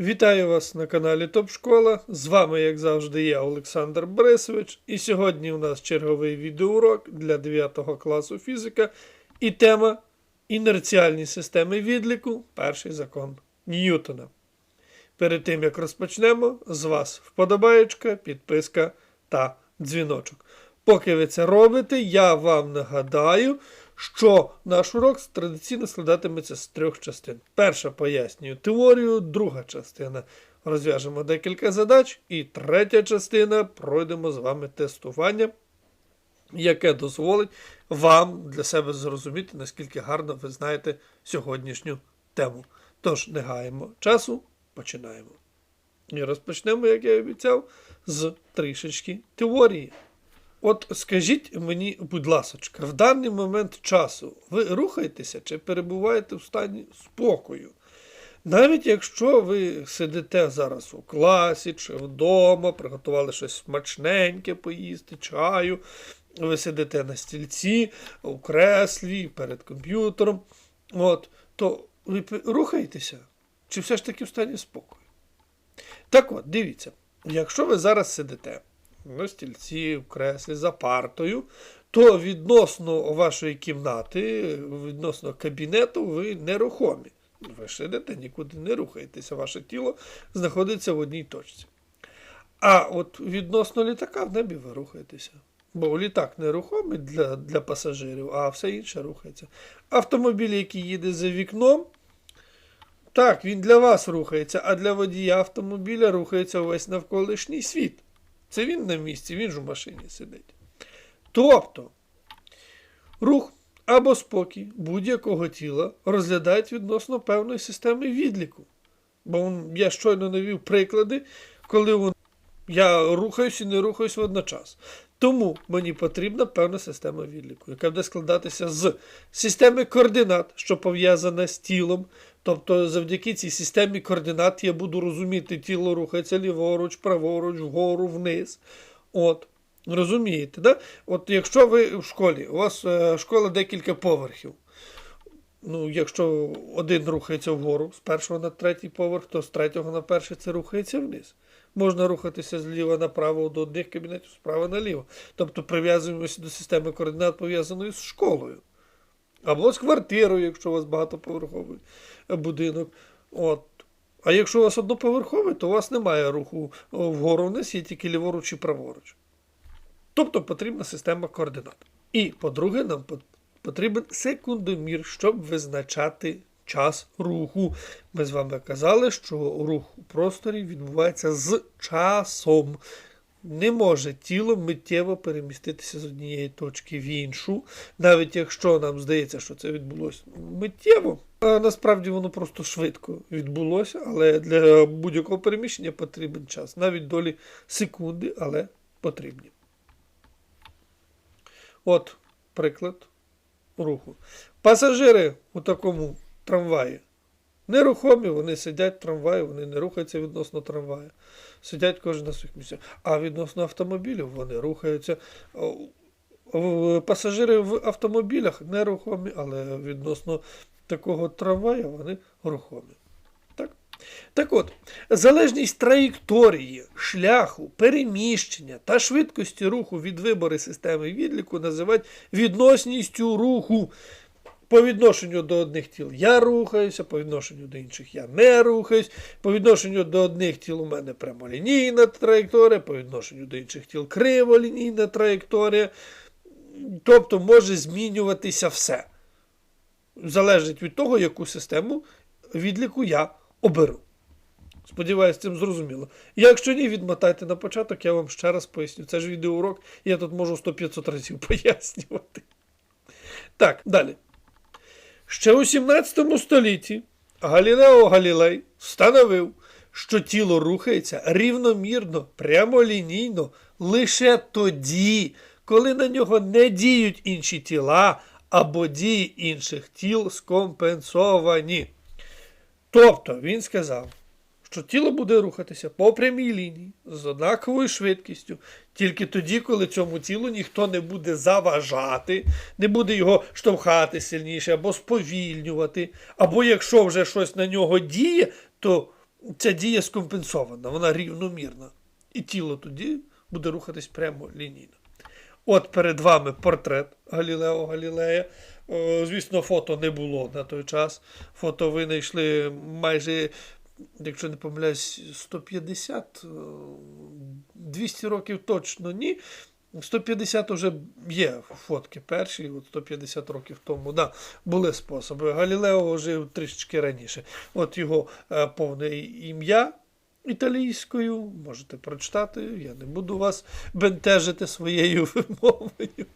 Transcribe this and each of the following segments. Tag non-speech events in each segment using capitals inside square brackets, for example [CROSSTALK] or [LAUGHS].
Вітаю вас на каналі Топ Школа. З вами, як завжди, я Олександр Борисович. І сьогодні у нас черговий відеоурок для 9 класу фізика. І тема інерціальні системи відліку. Перший закон Ньютона. Перед тим як розпочнемо, з вас вподобаєчка, підписка та дзвіночок. Поки ви це робите, я вам нагадаю, що наш урок традиційно складатиметься з трьох частин. Перша пояснюю теорію, друга частина розв'яжемо декілька задач, і третя частина пройдемо з вами тестування, яке дозволить вам для себе зрозуміти, наскільки гарно ви знаєте сьогоднішню тему. Тож, не гаємо часу, починаємо. І розпочнемо, як я і обіцяв, з трішечки теорії. От скажіть мені, будь ласочка, в даний момент часу ви рухаєтеся чи перебуваєте в стані спокою? Навіть якщо ви сидите зараз у класі чи вдома, приготували щось смачненьке поїсти, чаю, ви сидите на стільці, у креслі, перед комп'ютером, от, то ви рухаєтеся? Чи все ж таки в стані спокою? Так от, дивіться, якщо ви зараз сидите на стільці, в креслі, за партою, то відносно вашої кімнати, відносно кабінету, ви нерухомі. Ви сидите, нікуди не рухаєтеся, ваше тіло знаходиться в одній точці. А от відносно літака в небі ви рухаєтеся. Бо літак нерухомий для, для пасажирів, а все інше рухається. Автомобіль, який їде за вікном, так, він для вас рухається, а для водія автомобіля рухається увесь навколишній світ. Це він на місці, він ж у машині сидить. Тобто, рух або спокій будь-якого тіла розглядають відносно певної системи відліку. Бо я щойно навів приклади, коли я рухаюсь і не рухаюсь водночас. Тому мені потрібна певна система відліку, яка буде складатися з системи координат, що пов'язана з тілом. Тобто, завдяки цій системі координат я буду розуміти, тіло рухається ліворуч, праворуч, вгору, вниз. От. Розумієте, да? От якщо ви в школі, у вас е, школа декілька поверхів. Ну, якщо один рухається вгору з першого на третій поверх, то з третього на перший це рухається вниз. Можна рухатися зліва направо до одних кабінетів, справа наліво. Тобто прив'язуємося до системи координат, пов'язаної з школою. Або з квартирою, якщо у вас багатоповерховий будинок. От. А якщо у вас одноповерховий, то у вас немає руху вгору вниз, є тільки ліворуч і праворуч. Тобто потрібна система координат. І, по-друге, нам потрібен секундомір, щоб визначати час руху. Ми з вами казали, що рух у просторі відбувається з часом. Не може тіло миттєво переміститися з однієї точки в іншу, навіть якщо нам здається, що це відбулося миттєво. А насправді воно просто швидко відбулося, але для будь-якого переміщення потрібен час. Навіть долі секунди, але потрібні. От приклад руху. Пасажири у такому трамваї нерухомі, вони сидять в трамваї, вони не рухаються відносно трамваю. Сидять кожен на своїх місцях. А відносно автомобілів вони рухаються. Пасажири в автомобілях нерухомі, але відносно такого трамвая вони рухомі. Так? Так от, залежність траєкторії, шляху, переміщення та швидкості руху від вибору системи відліку називають відносністю руху. По відношенню до одних тіл я рухаюся, по відношенню до інших я не рухаюсь, по відношенню до одних тіл у мене прямолінійна траєкторія, по відношенню до інших тіл криволінійна траєкторія. Тобто може змінюватися все. Залежить від того, яку систему відліку я оберу. Сподіваюсь, цим зрозуміло. Якщо ні, відмотайте на початок, я вам ще раз поясню. Це ж відеоурок, я тут можу 100-500 разів [LAUGHS] пояснювати. Так, далі. Ще у 17 столітті Галілео Галілей встановив, що тіло рухається рівномірно, прямолінійно лише тоді, коли на нього не діють інші тіла або дії інших тіл скомпенсовані. Тобто він сказав, що тіло буде рухатися по прямій лінії з однаковою швидкістю, тільки тоді, коли цьому тілу ніхто не буде заважати, не буде його штовхати сильніше або сповільнювати, або якщо вже щось на нього діє, то ця дія скомпенсована, вона рівномірна. І тіло тоді буде рухатись прямо лінійно. От перед вами портрет Галілео Галілея. Звісно, фото не було на той час. Фото винайшли майже, якщо не помиляюсь, 150, 200 років точно ні. 150 вже є фотки перші, от 150 років тому да, були способи. Галілео жив трішечки раніше. От його е, повне ім'я італійською, можете прочитати, я не буду вас бентежити своєю [LAUGHS] вимовою.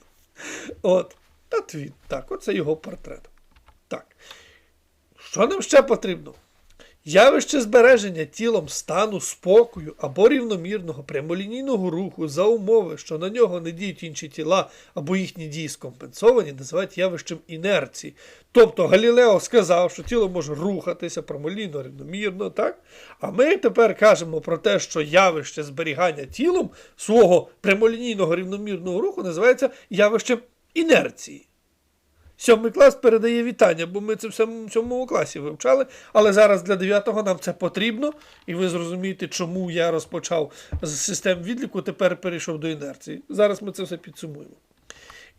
От, та твіт. Так, оце його портрет. Так. Що нам ще потрібно? Явище збереження тілом стану спокою або рівномірного прямолінійного руху за умови, що на нього не діють інші тіла або їхні дії скомпенсовані, називають явищем інерції. Тобто Галілео сказав, що тіло може рухатися прямолінійно, рівномірно, так? А ми тепер кажемо про те, що явище зберігання тілом свого прямолінійного рівномірного руху називається явищем інерції. Сьомий клас передає вітання, бо ми це в сьомому класі вивчали, але зараз для дев'ятого нам це потрібно, і ви зрозумієте, чому я розпочав з систем відліку, тепер перейшов до інерції. Зараз ми це все підсумуємо.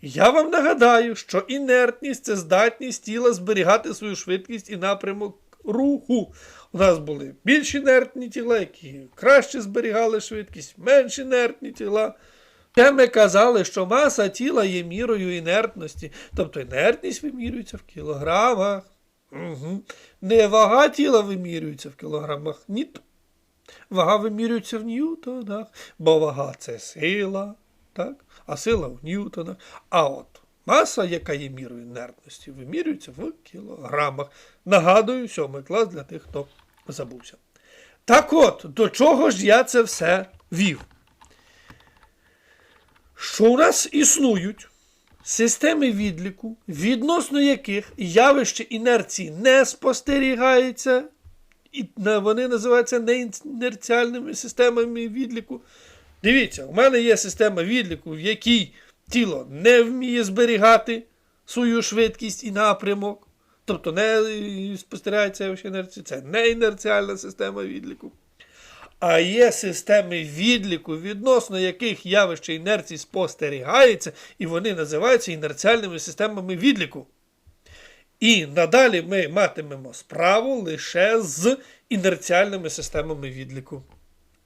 Я вам нагадаю, що інертність це здатність тіла зберігати свою швидкість і напрямок руху. У нас були більш інертні тіла, які краще зберігали швидкість, менш інертні тіла. Ще ми казали, що маса тіла є мірою інертності, тобто інертність вимірюється в кілограмах. Угу. Не вага тіла вимірюється в кілограмах, ні. Вага вимірюється в ньютонах, бо вага це сила, так? а сила в ньютонах. А от маса, яка є мірою інертності, вимірюється в кілограмах. Нагадую, сьомий клас для тих, хто забувся. Так от, до чого ж я це все вів? Що у нас існують системи відліку, відносно яких явище інерції не спостерігається, і вони називаються неінерціальними системами відліку. Дивіться, у мене є система відліку, в якій тіло не вміє зберігати свою швидкість і напрямок. Тобто не е, спостерігається явище. Це не інерціальна система відліку. А є системи відліку, відносно яких явище інерції спостерігається, і вони називаються інерціальними системами відліку. І надалі ми матимемо справу лише з інерціальними системами відліку.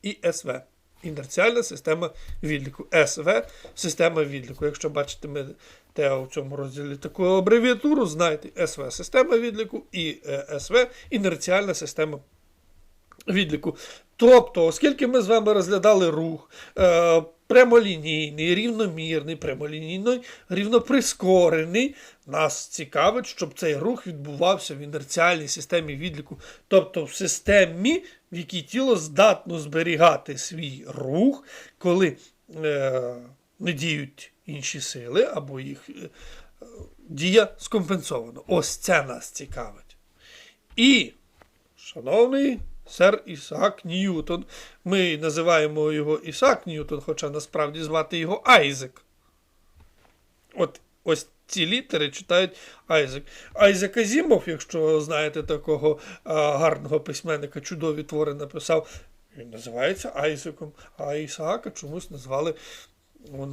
І СВ. Інерціальна система відліку. СВ система відліку. Якщо бачите те у цьому розділі таку абревіатуру, знайте СВ система відліку і е, СВ інерціальна система відліку. Тобто, оскільки ми з вами розглядали рух е, прямолінійний, рівномірний, прямолінійний, рівноприскорений, нас цікавить, щоб цей рух відбувався в інерціальній системі відліку, тобто в системі, в якій тіло здатно зберігати свій рух, коли е, не діють інші сили або їх е, дія скомпенсована. Ось це нас цікавить. І, шановний сер Ісаак Ньютон, ми називаємо його Ісаак Ньютон, хоча насправді звати його Айзек. От ось ці літери читають Айзек. Айзек Азімов, якщо знаєте такого а, гарного письменника, чудові твори написав, він називається Айзеком, а Ісаака чомусь назвали. Ну,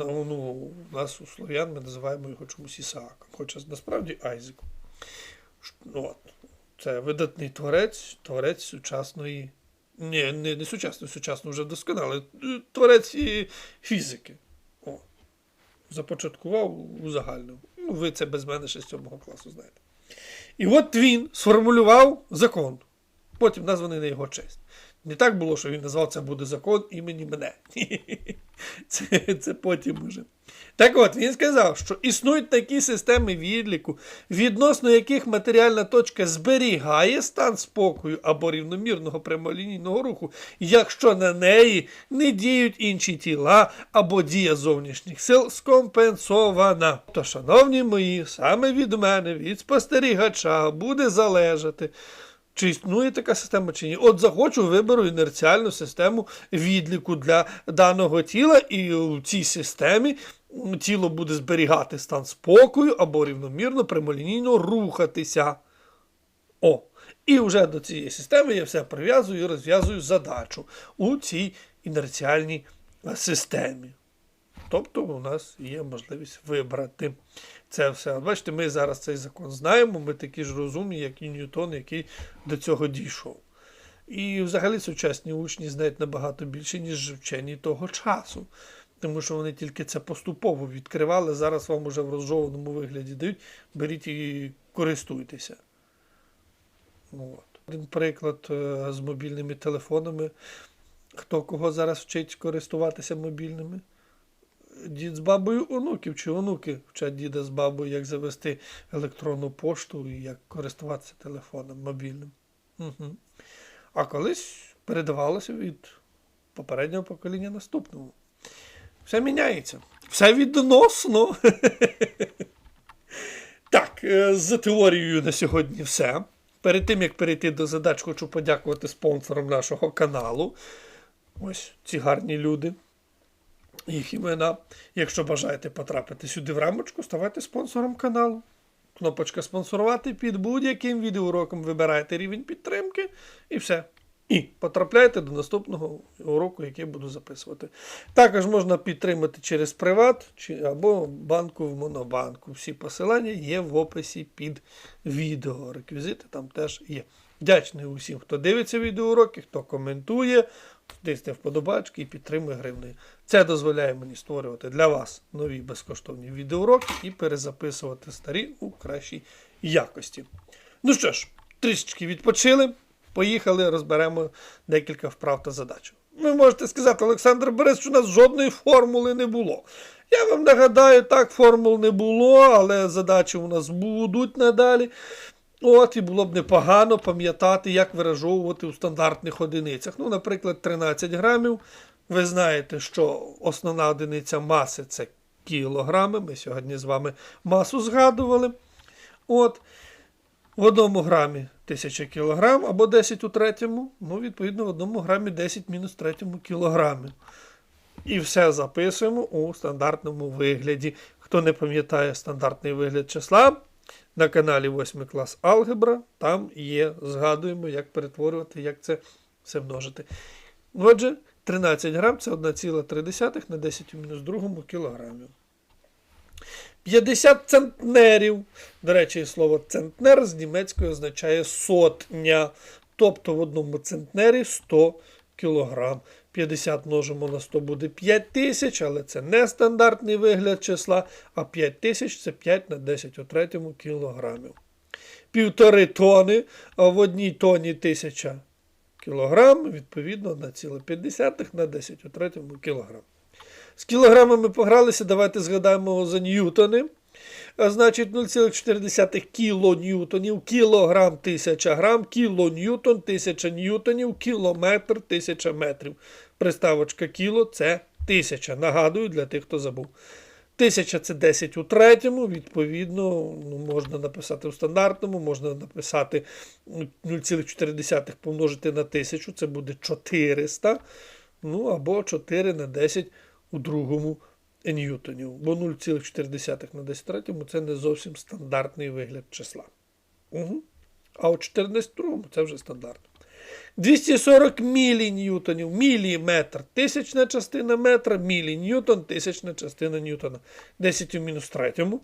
у нас у слов'ян ми називаємо його чомусь Ісааком, хоча насправді Айзеком. Ну, От. Це видатний творець, творець сучасної. Ні, не, не сучасної, сучасно вже досконалий. е, Творець фізики. О. Започаткував узагальнив. Ну, ви це без мене ще з 7 класу знаєте. І от він сформулював закон, потім названий на його честь. Не так було, що він назвав це буде закон імені мене. [LAUGHS] Це, це потім уже. Так от, він сказав, що існують такі системи відліку, відносно яких матеріальна точка зберігає стан спокою або рівномірного прямолінійного руху, якщо на неї не діють інші тіла або дія зовнішніх сил скомпенсована. То, шановні мої, саме від мене, від спостерігача, буде залежати. Чи існує така система, чи ні? От захочу, виберу інерціальну систему відліку для даного тіла, і в цій системі тіло буде зберігати стан спокою або рівномірно прямолінійно рухатися. О. І вже до цієї системи я все прив'язую і розв'язую задачу у цій інерціальній е, системі. Тобто у нас є можливість вибрати це все. Бачите, ми зараз цей закон знаємо, ми такі ж розумні, як і Ньютон, який до цього дійшов. І взагалі сучасні учні знають набагато більше, ніж вчені того часу. Тому що вони тільки це поступово відкривали. Зараз вам уже в розжованому вигляді дають, беріть і користуйтеся. От. Один приклад е, з мобільними телефонами. Хто кого зараз вчить користуватися мобільними? Дід з бабою онуків чи онуки вчать діда з бабою, як завести електронну пошту і як користуватися телефоном мобільним. Угу. А колись передавалося від попереднього покоління наступному. Все міняється. Все відносно. [LAUGHS] Так, е, з теорією на сьогодні все. Перед тим, як перейти до задач, хочу подякувати спонсорам нашого каналу. Ось ці гарні люди. Їх імена. Якщо бажаєте потрапити сюди в рамочку, ставайте спонсором каналу. Кнопочка спонсорувати під будь-яким відеоуроком вибирайте рівень підтримки і все. І потрапляйте до наступного уроку, який буду записувати. Також можна підтримати через приват чи, або банку в монобанку. Всі посилання є в описі під відео. Реквізити там теж є. Вдячний усім, хто дивиться відеоуроки, хто коментує, тисне вподобачки і підтримує гривнею. Це дозволяє мені створювати для вас нові безкоштовні відеоуроки і перезаписувати старі у кращій якості. Ну що ж, трішечки відпочили. Поїхали, розберемо декілька вправ та задач. Ви можете сказати, Олександр Борис, що у нас жодної формули не було. Я вам нагадаю, так, формул не було, але задачі у нас будуть надалі. От, і було б непогано пам'ятати, як виражовувати у стандартних одиницях. Ну, наприклад, 13 грамів. Ви знаєте, що основна одиниця маси це кілограми. Ми сьогодні з вами масу згадували. От. В одному грамі 1000 кілограм або 10 у третьому, ну, відповідно, в одному грамі 10 мінус третьому кілограмі. І все записуємо у стандартному вигляді. Хто не пам'ятає стандартний вигляд числа, на каналі 8 клас Алгебра, там є, згадуємо, як перетворювати, як це все множити. Отже, 13 грам це 1,3 на 10 у мінус 2 кілограмів. 50 центнерів. До речі, слово центнер з німецької означає сотня. Тобто в одному центнері 100 кг. 50 множимо на 100 буде 5 тисяч, але це не стандартний вигляд числа, а 5 тисяч це 5 на 10 у третьому кілограмів. Півтори тони, а в одній тоні 1000 кілограм, відповідно, 1,5 на 10 у третьому кілограм. З кілограмами погралися, давайте згадаємо за ньютони. Значить, 0,4 кілоньютонів, кілограм 1000 грам, кілоньютон 1000 ньютонів, кілометр 1000 метрів. Приставочка кіло це 1000. Нагадую для тих, хто забув. 1000 це 10 у третьому, відповідно, ну, можна написати у стандартному, можна написати 0,4 помножити на 1000, це буде 400. Ну, або 4 на 10 у другому ньютонів. Бо 0,4 на 10 третьому це не зовсім стандартний вигляд числа. Угу. А у 14 другому це вже стандартно. 240 міліньютонів, міліметр, тисячна частина метра, міліньютон, тисячна частина ньютона. 10 у мінус третьому.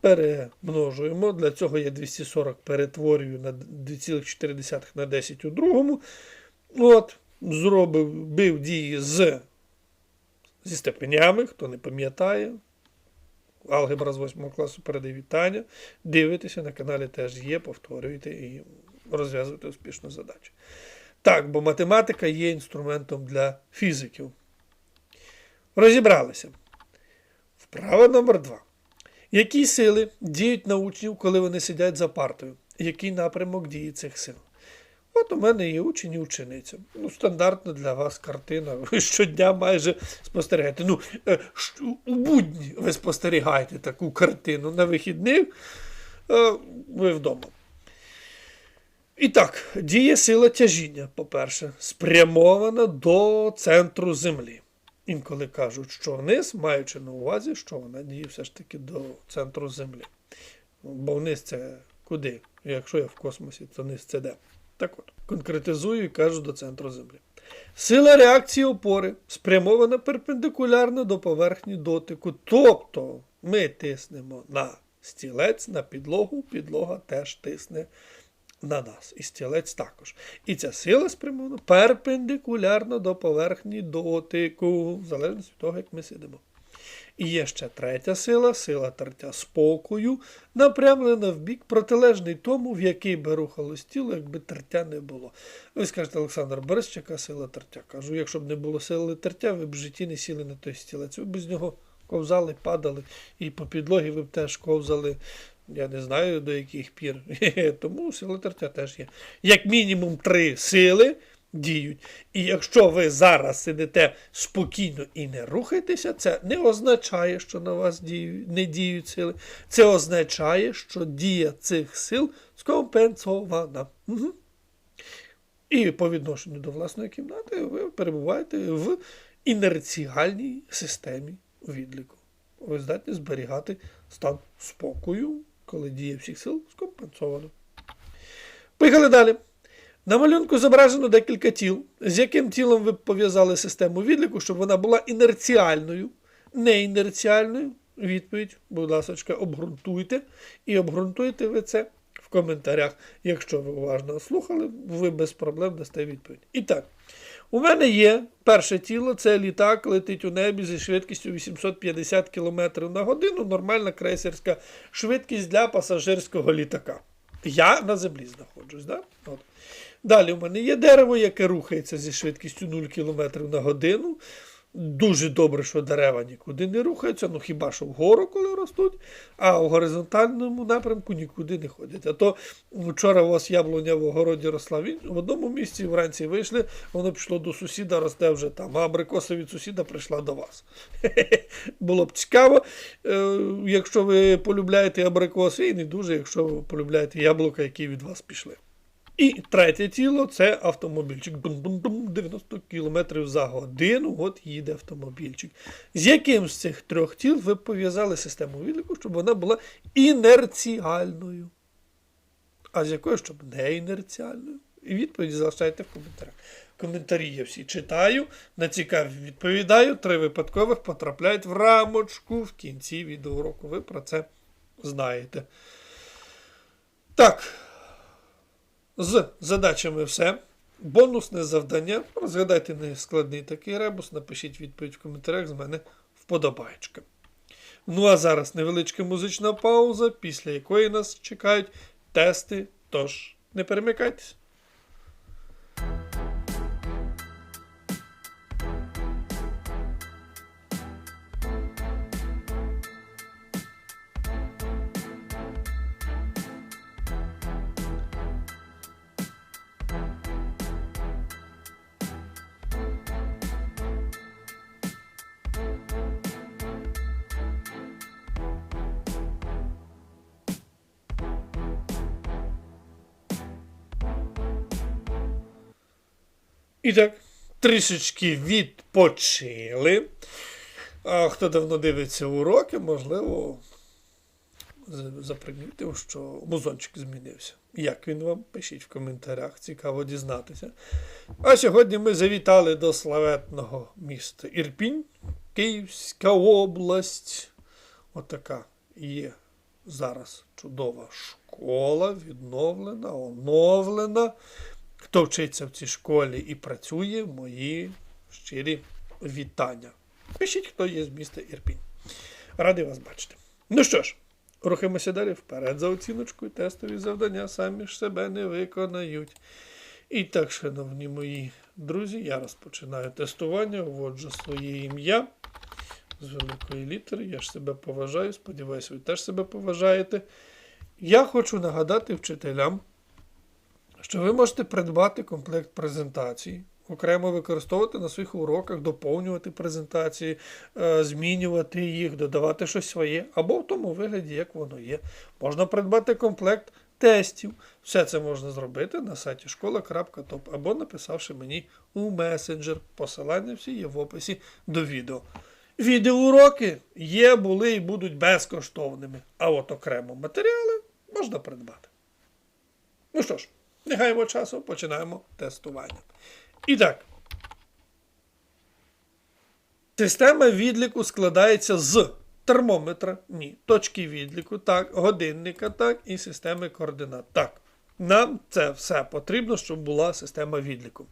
Перемножуємо. Для цього я 240 перетворюю на 2,4 на 10 у другому. От, зробив бив дії з зі степенями, хто не пам'ятає. Алгебра з 8 класу передає вітання. Дивитеся, на каналі теж є, повторюйте і розв'язуйте успішну задачу. Так, бо математика є інструментом для фізиків. Розібралися. Вправа номер 2. Які сили діють на учнів, коли вони сидять за партою? Який напрямок дії цих сил? От у мене є учень і учениця. Ну, стандартна для вас картина. Ви щодня майже спостерігаєте. Ну, е, у будні ви спостерігаєте таку картину. На вихідних е, ви вдома. І так, діє сила тяжіння, по-перше, спрямована до центру Землі. Інколи кажуть, що вниз, маючи на увазі, що вона діє все ж таки до центру Землі. Бо вниз це куди? Якщо я в космосі, то вниз це де? Так от, конкретизую і кажу до центру Землі. Сила реакції опори спрямована перпендикулярно до поверхні дотику. Тобто ми тиснемо на стілець, на підлогу, підлога теж тисне на нас. І стілець також. І ця сила спрямована перпендикулярно до поверхні дотику, в залежності від того, як ми сидимо. І є ще третя сила, сила тертя спокою, напрямлена в бік, протилежний тому, в який би рухалось тіло, якби тертя не було. Ви скажете, Олександр Борис, яка сила тертя? Кажу, якщо б не було сили тертя, ви б в житті не сіли на той стілець. Ви б з нього ковзали, падали, і по підлогі ви б теж ковзали. Я не знаю до яких пір. [LAUGHS] Тому сила тертя теж є. Як мінімум три сили діють. І якщо ви зараз сидите спокійно і не рухаєтеся, це не означає, що на вас діють, не діють сили. Це означає, що дія цих сил скомпенсована. Угу. І по відношенню до власної кімнати ви перебуваєте в інерціальній системі відліку. Ви здатні зберігати стан спокою, коли дія всіх сил скомпенсована. Поїхали далі. На малюнку зображено декілька тіл, з яким тілом ви пов'язали систему відліку, щоб вона була інерціальною, не інерціальною. Відповідь, будь ласка, обґрунтуйте. І обґрунтуйте ви це в коментарях. Якщо ви уважно слухали, ви без проблем дасте відповідь. І так, у мене є перше тіло, це літак, летить у небі зі швидкістю 850 км на годину, нормальна крейсерська швидкість для пасажирського літака. Я на землі знаходжусь. Да? От. Далі у мене є дерево, яке рухається зі швидкістю 0 км на годину. Дуже добре, що дерева нікуди не рухаються, ну хіба що вгору, коли ростуть, а в горизонтальному напрямку нікуди не ходять. А то вчора у вас яблуня в огороді росла в одному місці, вранці вийшли, воно пішло до сусіда, росте вже там, а абрикоса від сусіда прийшла до вас. [LAUGHS] Було б цікаво, е, якщо ви полюбляєте абрикоси, і не дуже, якщо ви полюбляєте яблука, які від вас пішли. І третє тіло це автомобільчик. Бум-бум-бум, 90 км за годину. От їде автомобільчик. З яким з цих трьох тіл ви пов'язали систему відліку, щоб вона була інерціальною? А з якою, щоб не інерціальною? І відповіді залишайте в коментарях. Коментарі я всі читаю, на цікаві відповідаю. Три випадкових потрапляють в рамочку в кінці відеоуроку. Ви про це знаєте. Так. З задачами все. Бонусне завдання. Розгадайте нескладний такий ребус, напишіть відповідь в коментарях з мене вподобаєчка. Ну а зараз невеличка музична пауза, після якої нас чекають тести. Тож, не перемикайтесь. І так, трішечки відпочили. А хто давно дивиться уроки, можливо, запримітив, що музончик змінився. Як він вам? Пишіть в коментарях, цікаво дізнатися. А сьогодні ми завітали до славетного міста Ірпінь, Київська область. Отака є зараз чудова школа, відновлена, оновлена. Хто вчиться в цій школі і працює, мої щирі вітання. Пишіть, хто є з міста Ірпінь. Радий вас бачити. Ну що ж, рухаємося далі вперед за оціночкою. Тестові завдання самі ж себе не виконають. І так, шановні мої друзі, я розпочинаю тестування, вводжу своє ім'я з великої літери. Я ж себе поважаю, сподіваюся, ви теж себе поважаєте. Я хочу нагадати вчителям що ви можете придбати комплект презентацій, окремо використовувати на своїх уроках, доповнювати презентації, е, змінювати їх, додавати щось своє, або в тому вигляді, як воно є. Можна придбати комплект тестів. Все це можна зробити на сайті школа.топ або написавши мені у месенджер. Посилання всі є в описі до відео. Відеоуроки є, були і будуть безкоштовними, а от окремо матеріали можна придбати. Ну що ж. Не гаємо часу, починаємо тестування. І так. Система відліку складається з термометра, ні, точки відліку, так, годинника, так, і системи координат. Так. Нам це все потрібно, щоб була система відліку.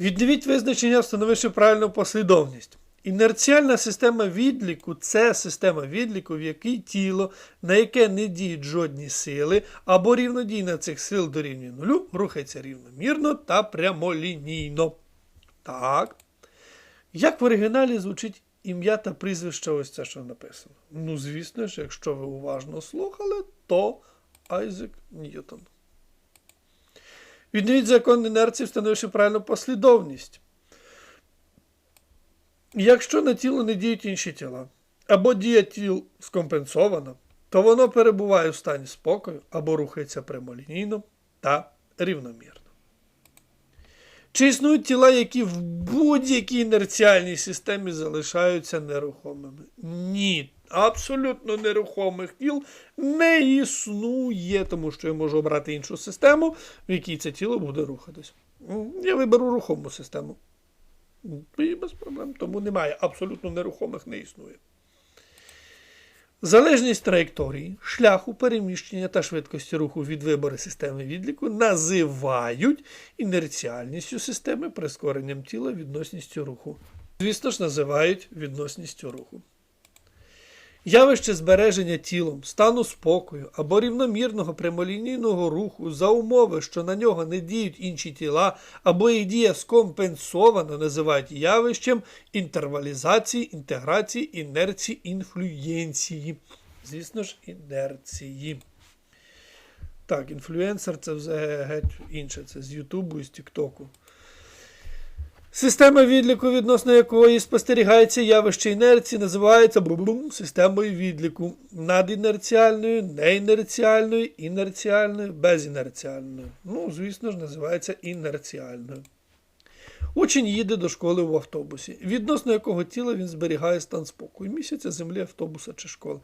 Відновіть визначення, встановивши правильну послідовність. Інерціальна система відліку це система відліку, в якій тіло, на яке не діють жодні сили, або рівнодійна цих сил дорівнює нулю, рухається рівномірно та прямолінійно. Так. Як в оригіналі звучить ім'я та прізвище ось це, що написано? Ну, звісно ж, якщо ви уважно слухали, то Айзек Ньютон. Відновіть закон інерції, встановивши правильну послідовність. Якщо на тіло не діють інші тіла, або дія тіл скомпенсована, то воно перебуває в стані спокою або рухається прямолінійно та рівномірно. Чи існують тіла, які в будь-якій інерціальній системі залишаються нерухомими? Ні. Абсолютно нерухомих тіл не існує, тому що я можу обрати іншу систему, в якій це тіло буде рухатись. Я виберу рухому систему. І без проблем. Тому немає. Абсолютно нерухомих не існує. Залежність траєкторії, шляху переміщення та швидкості руху від вибору системи відліку називають інерціальністю системи, прискоренням тіла, відносністю руху. Звісно ж, називають відносністю руху. Явище збереження тілом, стану спокою або рівномірного прямолінійного руху за умови, що на нього не діють інші тіла, або їх дія скомпенсовано, називають явищем інтервалізації, інтеграції, інерції, інфлюєнції. Звісно ж, інерції. Так, інфлюенсер це вже геть інше. Це з Ютубу і з Тіктоку. Система відліку, відносно якої спостерігається явище інерції, називається бум системою відліку надінерціальною, неінерціальною, інерціальною, безінерціальною. Ну, звісно ж, називається інерціальною. Учень їде до школи в автобусі, відносно якого тіла він зберігає стан спокою місяця, землі, автобуса чи школи.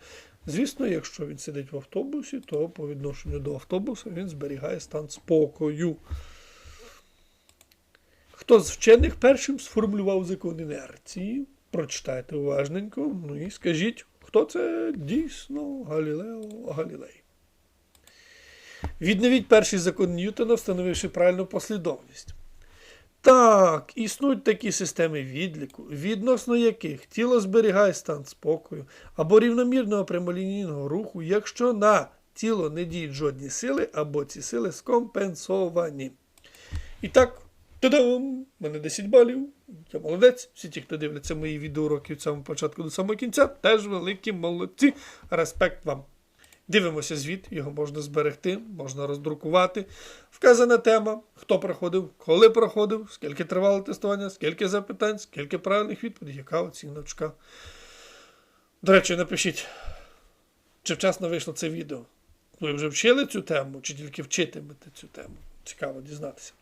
Звісно, якщо він сидить в автобусі, то по відношенню до автобуса він зберігає стан спокою. Хто з вчених першим сформулював закон інерції? Прочитайте уважненько. Ну і скажіть, хто це дійсно Галілео Галілей. Відновіть перший закон Ньютона, встановивши правильну послідовність. Так, існують такі системи відліку, відносно яких тіло зберігає стан спокою або рівномірного прямолінійного руху, якщо на тіло не діють жодні сили, або ці сили скомпенсовані. І так, та-дам! Мене 10 балів. Я молодець. Всі ті, хто дивляться мої відеоуроки від самого початку до самого кінця, теж великі молодці. Респект вам. Дивимося звіт, його можна зберегти, можна роздрукувати. Вказана тема, хто проходив, коли проходив, скільки тривало тестування, скільки запитань, скільки правильних відповідей, яка оціночка. До речі, напишіть, чи вчасно вийшло це відео. Ви вже вчили цю тему, чи тільки вчитимете цю тему? Цікаво дізнатися.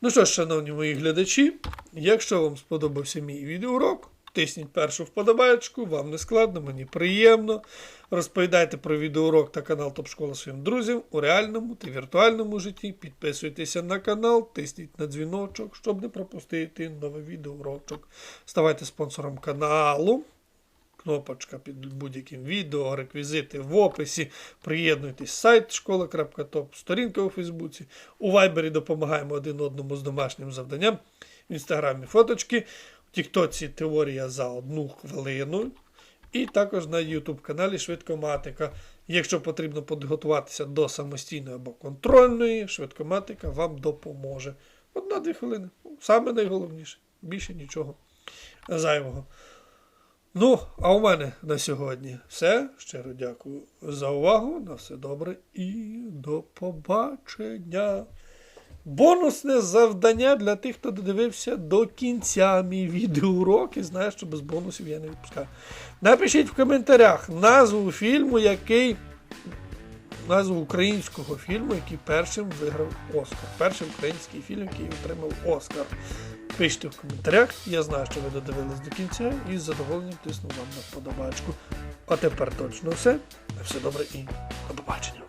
Ну що ж, шановні мої глядачі, якщо вам сподобався мій відеоурок, тисніть першу вподобаєчку, вам не складно, мені приємно. Розповідайте про відеоурок та канал Топшкола своїм друзям у реальному та віртуальному житті. Підписуйтеся на канал, тисніть на дзвіночок, щоб не пропустити новий відеоурочок. Ставайте спонсором каналу. Кнопочка під будь-яким відео, реквізити в описі. Приєднуйтесь сайт школа.топ, сторінка у Фейсбуці. У Вайбері допомагаємо один одному з домашнім завданням. В інстаграмі фоточки. В Тіктоці теорія за одну хвилину. І також на YouTube каналі Швидкоматика. Якщо потрібно підготуватися до самостійної або контрольної, швидкоматика вам допоможе. Одна-дві хвилини. Саме найголовніше. Більше нічого зайвого. Ну, а у мене на сьогодні все. Щиро дякую за увагу. На все добре і до побачення. Бонусне завдання для тих, хто додивився до кінця мій відеоурок і знає, що без бонусів я не відпускаю. Напишіть в коментарях назву фільму, який. Назву українського фільму, який першим виграв Оскар. Перший український фільм, який отримав Оскар. Пишіть в коментарях, я знаю, що ви додивились до кінця і з задоволенням тисну вам на вподобачку. А тепер точно все. Все добре і до побачення.